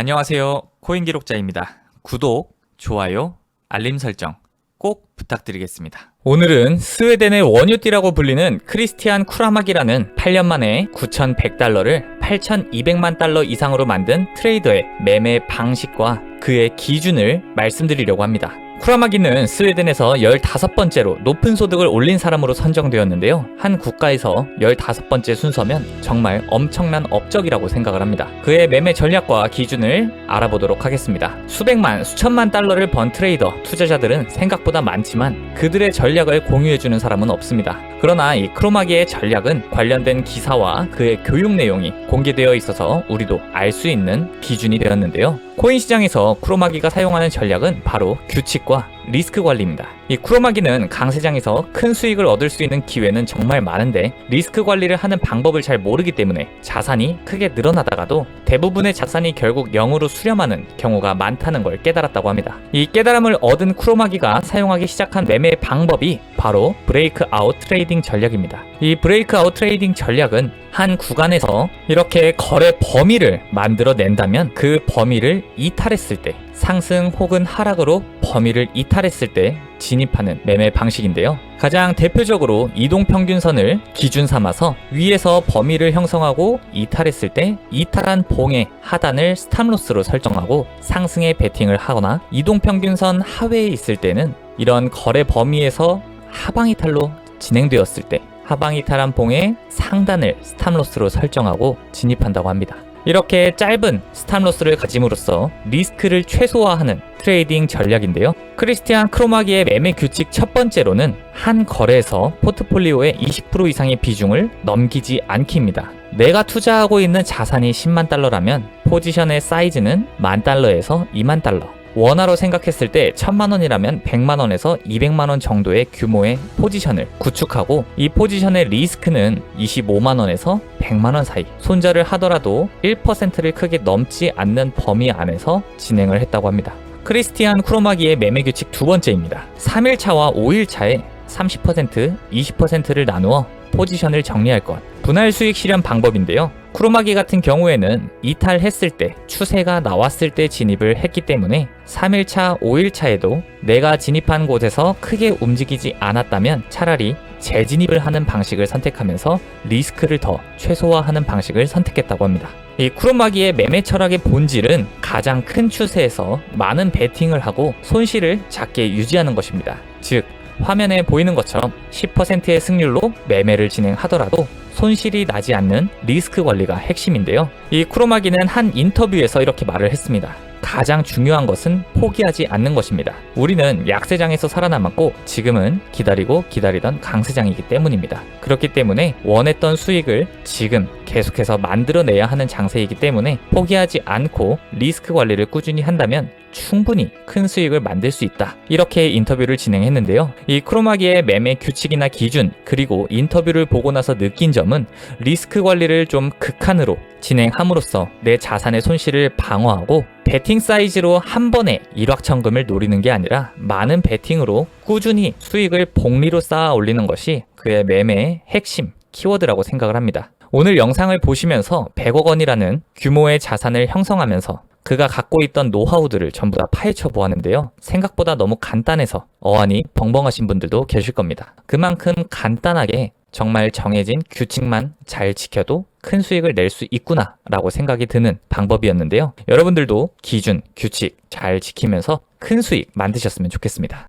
안녕하세요. 코인 기록자입니다. 구독, 좋아요, 알림 설정 꼭 부탁드리겠습니다. 오늘은 스웨덴의 원유띠라고 불리는 크리스티안 쿠라막이라는 8년 만에 9,100달러를 8,200만 달러 이상으로 만든 트레이더의 매매 방식과 그의 기준을 말씀드리려고 합니다. 쿠라마기는 스웨덴에서 15번째로 높은 소득을 올린 사람으로 선정되었는데요. 한 국가에서 15번째 순서면 정말 엄청난 업적이라고 생각을 합니다. 그의 매매 전략과 기준을 알아보도록 하겠습니다. 수백만, 수천만 달러를 번 트레이더, 투자자들은 생각보다 많지만 그들의 전략을 공유해주는 사람은 없습니다. 그러나 이 크로마기의 전략은 관련된 기사와 그의 교육 내용이 공개되어 있어서 우리도 알 수 있는 기준이 되었는데요. 코인 시장에서 크로마기가 사용하는 전략은 바로 규칙과 리스크 관리입니다. 이 크로마기는 강세장에서 큰 수익을 얻을 수 있는 기회는 정말 많은데 리스크 관리를 하는 방법을 잘 모르기 때문에 자산이 크게 늘어나다가도 대부분의 자산이 결국 0으로 수렴하는 경우가 많다는 걸 깨달았다고 합니다. 이 깨달음을 얻은 크로마기가 사용하기 시작한 매매 방법이 바로 브레이크 아웃 트레이딩 전략입니다. 이 브레이크 아웃 트레이딩 전략은 한 구간에서 이렇게 거래 범위를 만들어 낸다면 그 범위를 이탈했을 때 상승 혹은 하락으로 범위를 이탈했을 때 진입하는 매매 방식인데요. 가장 대표적으로 이동평균선을 기준 삼아서 위에서 범위를 형성하고 이탈했을 때 이탈한 봉의 하단을 스탑로스로 설정하고 상승에 베팅을 하거나 이동평균선 하회에 있을 때는 이런 거래 범위에서 하방 이탈로 진행되었을 때 하방 이탈한 봉의 상단을 스탑로스로 설정하고 진입한다고 합니다. 이렇게 짧은 스탑로스를 가짐으로써 리스크를 최소화하는 트레이딩 전략인데요. 크리스티안 크로마기의 매매 규칙 첫 번째로는 한 거래에서 포트폴리오의 20% 이상의 비중을 넘기지 않기입니다. 내가 투자하고 있는 자산이 10만 달러라면 포지션의 사이즈는 만 달러에서 2만 달러. 원화로 생각했을 때 1000만 원이라면 100만 원에서 200만 원 정도의 규모의 포지션을 구축하고 이 포지션의 리스크는 25만 원에서 100만 원 사이 손절을 하더라도 1%를 크게 넘지 않는 범위 안에서 진행을 했다고 합니다. 크리스티안 크로마기의 매매 규칙 두 번째입니다. 3일차와 5일차에 30%, 20%를 나누어 포지션을 정리할 것. 분할 수익 실현 방법인데요. 크로마기 같은 경우에는 이탈했을 때, 추세가 나왔을 때 진입을 했기 때문에 3일차, 5일차에도 내가 진입한 곳에서 크게 움직이지 않았다면 차라리 재진입을 하는 방식을 선택하면서 리스크를 더 최소화하는 방식을 선택했다고 합니다. 이 크로마기의 매매 철학의 본질은 가장 큰 추세에서 많은 베팅을 하고 손실을 작게 유지하는 것입니다. 즉, 화면에 보이는 것처럼 10%의 승률로 매매를 진행하더라도 손실이 나지 않는 리스크 관리가 핵심인데요. 이 크로마기는 한 인터뷰에서 이렇게 말을 했습니다. 가장 중요한 것은 포기하지 않는 것입니다. 우리는 약세장에서 살아남았고 지금은 기다리고 기다리던 강세장이기 때문입니다. 그렇기 때문에 원했던 수익을 지금 계속해서 만들어내야 하는 장세이기 때문에 포기하지 않고 리스크 관리를 꾸준히 한다면 충분히 큰 수익을 만들 수 있다. 이렇게 인터뷰를 진행했는데요. 이 크로마기의 매매 규칙이나 기준, 그리고 인터뷰를 보고 나서 느낀 점은 리스크 관리를 좀 극한으로 진행함으로써 내 자산의 손실을 방어하고 베팅 사이즈로 한 번에 일확천금을 노리는 게 아니라 많은 베팅으로 꾸준히 수익을 복리로 쌓아 올리는 것이 그의 매매의 핵심 키워드라고 생각을 합니다. 오늘 영상을 보시면서 100억 원이라는 규모의 자산을 형성하면서 그가 갖고 있던 노하우들을 전부 다 파헤쳐 보았는데요. 생각보다 너무 간단해서 어안이 벙벙하신 분들도 계실 겁니다. 그만큼 간단하게 정말 정해진 규칙만 잘 지켜도 큰 수익을 낼 수 있구나 라고 생각이 드는 방법이었는데요. 여러분들도 기준, 규칙 잘 지키면서 큰 수익 만드셨으면 좋겠습니다.